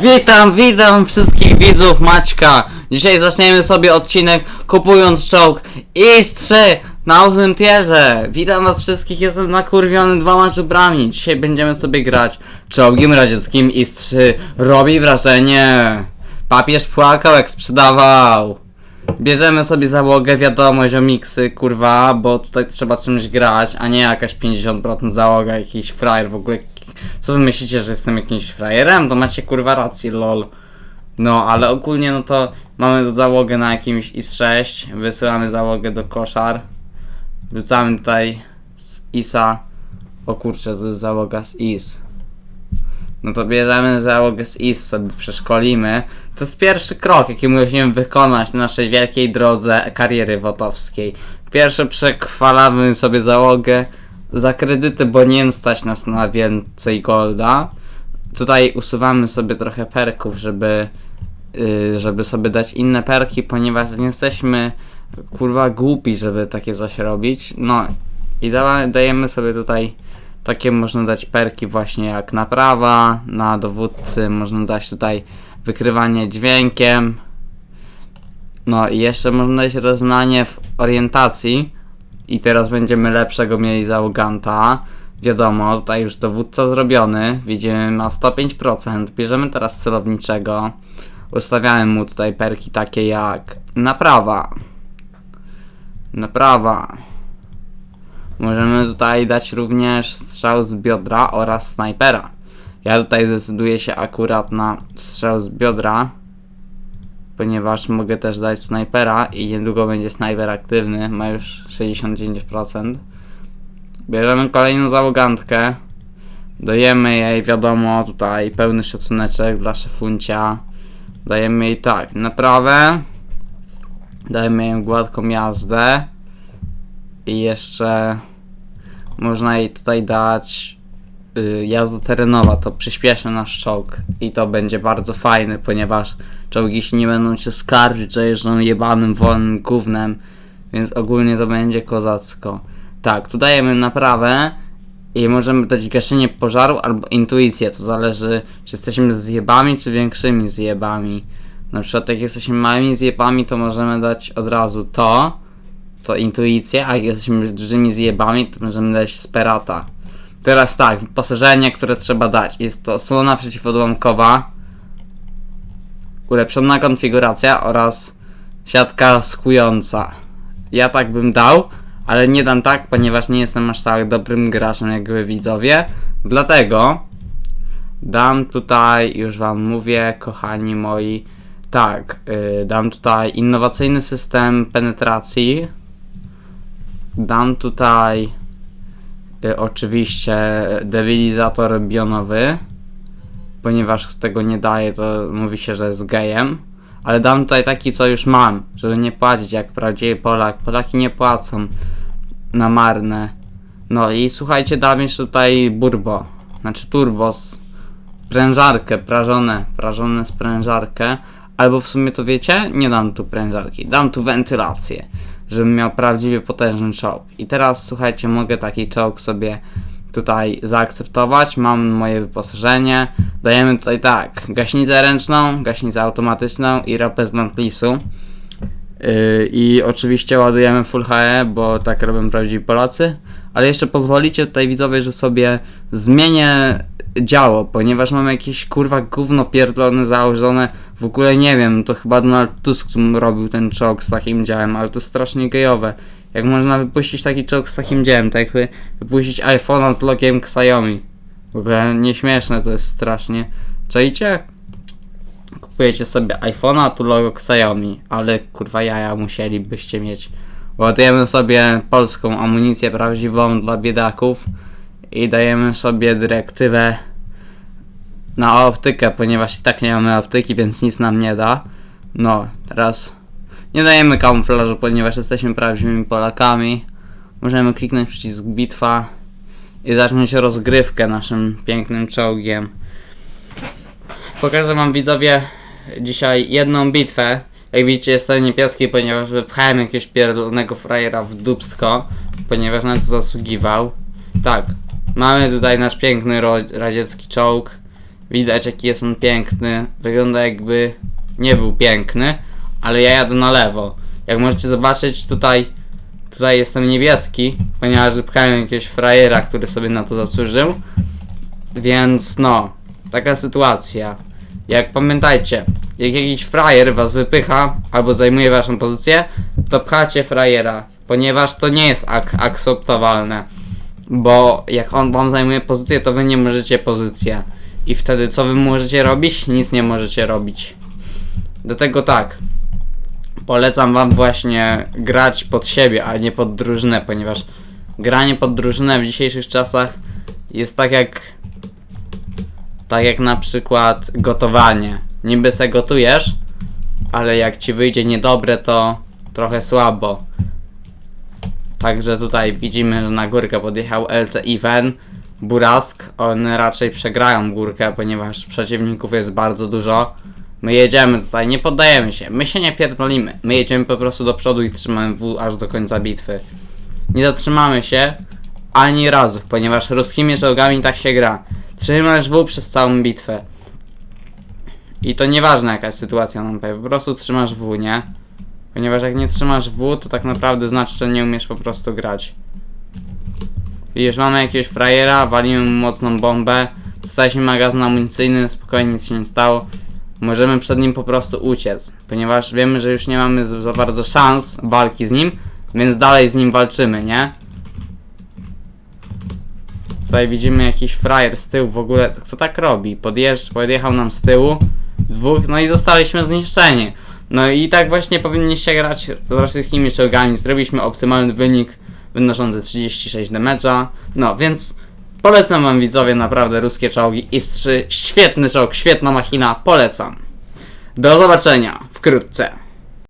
Witam, witam wszystkich widzów Maćka. Dzisiaj zaczniemy sobie odcinek kupując czołg IS-3 na ósmym tierze. Witam was wszystkich, jestem nakurwiony dwoma żubrami. Dzisiaj będziemy sobie grać czołgiem radzieckim IS-3. Robi wrażenie. Papież płakał jak sprzedawał. Bierzemy sobie załogę, wiadomo, ziomiksy, kurwa, bo tutaj trzeba czymś grać, a nie jakaś 50% załoga, jakiś frajer w ogóle. Co wy myślicie, że jestem jakimś frajerem? To macie kurwa rację, lol. No, ale ogólnie no to mamy załogę na jakimś IS-6, wysyłamy załogę do koszar, wrzucamy tutaj z ISA, o kurczę, to jest załoga z IS. No to bierzemy załogę z IS, sobie przeszkolimy. To jest pierwszy krok, jaki musimy wykonać na naszej wielkiej drodze kariery wotowskiej. Pierwsze przekwalamy sobie załogę za kredyty, bo nie stać nas na więcej golda. Tutaj usuwamy sobie trochę perków, żeby, yy, żeby sobie dać inne perki, ponieważ nie jesteśmy kurwa głupi, żeby takie coś robić. No i da, dajemy sobie tutaj takie można dać perki właśnie jak naprawa, na dowódcy można dać tutaj wykrywanie dźwiękiem. No i jeszcze można dać roznanie w orientacji. I teraz będziemy lepszego mieli załoganta. Wiadomo, tutaj już dowódca zrobiony. Widzimy ma 105%. Bierzemy teraz celowniczego. Ustawiamy mu tutaj perki takie jak naprawa. Naprawa. Możemy tutaj dać również strzał z biodra oraz snajpera. Ja tutaj decyduję się akurat na strzał z biodra, ponieważ mogę też dać snajpera i niedługo będzie snajper aktywny, ma już 69%. Bierzemy kolejną załogantkę, dajemy jej wiadomo tutaj pełny szacuneczek dla szefuncia. Dajemy jej tak, naprawę, dajemy jej gładką jazdę i jeszcze można jej tutaj dać jazda terenowa, to przyspieszy nasz czołg i to będzie bardzo fajne, ponieważ czołgi się nie będą się skarżyć, że jeżdżą jebanym wolnym gównem, więc ogólnie to będzie kozacko. Tak, tu dajemy naprawę i możemy dać gaszenie pożaru albo intuicję, to zależy czy jesteśmy zjebami czy większymi zjebami. Na przykład jak jesteśmy małymi zjebami, to możemy dać od razu to, to intuicję, a jak jesteśmy dużymi zjebami, to możemy dać sperata. Teraz tak, wyposażenie, które trzeba dać. Jest to osłona przeciwodłamkowa, ulepszona konfiguracja oraz siatka skująca. Ja tak bym dał, ale nie dam tak, ponieważ nie jestem aż tak dobrym graczem jak wy widzowie. Dlatego dam tutaj, już wam mówię, kochani moi, tak, yy, dam tutaj innowacyjny system penetracji. Dam tutaj oczywiście debilizator bionowy, ponieważ tego nie daje, to mówi się, że jest gejem. Ale dam tutaj taki, co już mam, żeby nie płacić jak prawdziwy Polak. Polaki nie płacą na marne. No i słuchajcie, dam jeszcze tutaj burbo, znaczy turbos, prężarkę, prażone, prażone sprężarkę. Albo w sumie to wiecie, nie dam tu prężarki, dam tu wentylację żebym miał prawdziwie potężny czołg. I teraz słuchajcie, mogę taki czołg sobie tutaj zaakceptować. Mam moje wyposażenie. Dajemy tutaj tak, gaśnicę ręczną, gaśnicę automatyczną i ropę z mantlisu. Yy, I oczywiście ładujemy full HE, bo tak robią prawdziwi Polacy. Ale jeszcze pozwolicie tutaj widzowie, że sobie zmienię działo, ponieważ mam jakieś kurwa gówno pierdolone założone. W ogóle nie wiem, to chyba Donald Tusk robił ten czołg z takim działem, ale to strasznie gejowe. Jak można wypuścić taki czołg z takim działem, tak jakby wypuścić iPhone'a z logiem Xiaomi. W ogóle nieśmieszne to jest strasznie. Czajcie? Kupujecie sobie iPhone'a, tu logo Xiaomi, ale kurwa jaja musielibyście mieć. Ładujemy sobie polską amunicję prawdziwą dla biedaków i dajemy sobie dyrektywę na optykę, ponieważ i tak nie mamy optyki, więc nic nam nie da. No, teraz nie dajemy kamuflażu, ponieważ jesteśmy prawdziwymi Polakami. Możemy kliknąć przycisk bitwa i zacząć rozgrywkę naszym pięknym czołgiem. Pokażę wam widzowie dzisiaj jedną bitwę. Jak widzicie jestem niebieski, ponieważ wypchałem jakiegoś pierdolonego frajera w dupsko, ponieważ na to zasługiwał. Tak, mamy tutaj nasz piękny radziecki czołg Widać jaki jest on piękny. Wygląda jakby nie był piękny, ale ja jadę na lewo. Jak możecie zobaczyć tutaj, tutaj jestem niebieski, ponieważ wypchałem jakiegoś frajera, który sobie na to zasłużył. Więc no, taka sytuacja. Jak pamiętajcie, jak jakiś frajer was wypycha albo zajmuje waszą pozycję, to pchacie frajera, ponieważ to nie jest ak akceptowalne. Bo jak on wam zajmuje pozycję, to wy nie możecie pozycję. I wtedy co wy możecie robić? Nic nie możecie robić. Dlatego tak. Polecam wam właśnie grać pod siebie, a nie pod drużynę, ponieważ granie pod drużynę w dzisiejszych czasach jest tak jak tak jak na przykład gotowanie. Niby se gotujesz, ale jak ci wyjdzie niedobre, to trochę słabo. Także tutaj widzimy, że na górkę podjechał LC Even, Burask. One raczej przegrają górkę, ponieważ przeciwników jest bardzo dużo. My jedziemy tutaj, nie poddajemy się. My się nie pierdolimy. My jedziemy po prostu do przodu i trzymamy W aż do końca bitwy. Nie zatrzymamy się ani razu, ponieważ ruskimi czołgami tak się gra. Trzymasz W przez całą bitwę. I to nieważne jaka jest sytuacja nam po prostu trzymasz W, nie? Ponieważ jak nie trzymasz W, to tak naprawdę znaczy, że nie umiesz po prostu grać. Widzisz, mamy jakiegoś frajera, walimy mu mocną bombę, dostaliśmy magazyn amunicyjny, spokojnie nic się nie stało. Możemy przed nim po prostu uciec, ponieważ wiemy, że już nie mamy za bardzo szans walki z nim, więc dalej z nim walczymy, nie? Tutaj widzimy jakiś frajer z tyłu w ogóle. Kto tak robi? Podjeżdż, podjechał nam z tyłu. Dwóch, no i zostaliśmy zniszczeni. No i tak właśnie powinniście grać z rosyjskimi czołgami. Zrobiliśmy optymalny wynik wynoszący 36 damage'a. No więc polecam wam widzowie naprawdę ruskie czołgi. Ist 3 świetny czołg, świetna machina, polecam. Do zobaczenia wkrótce.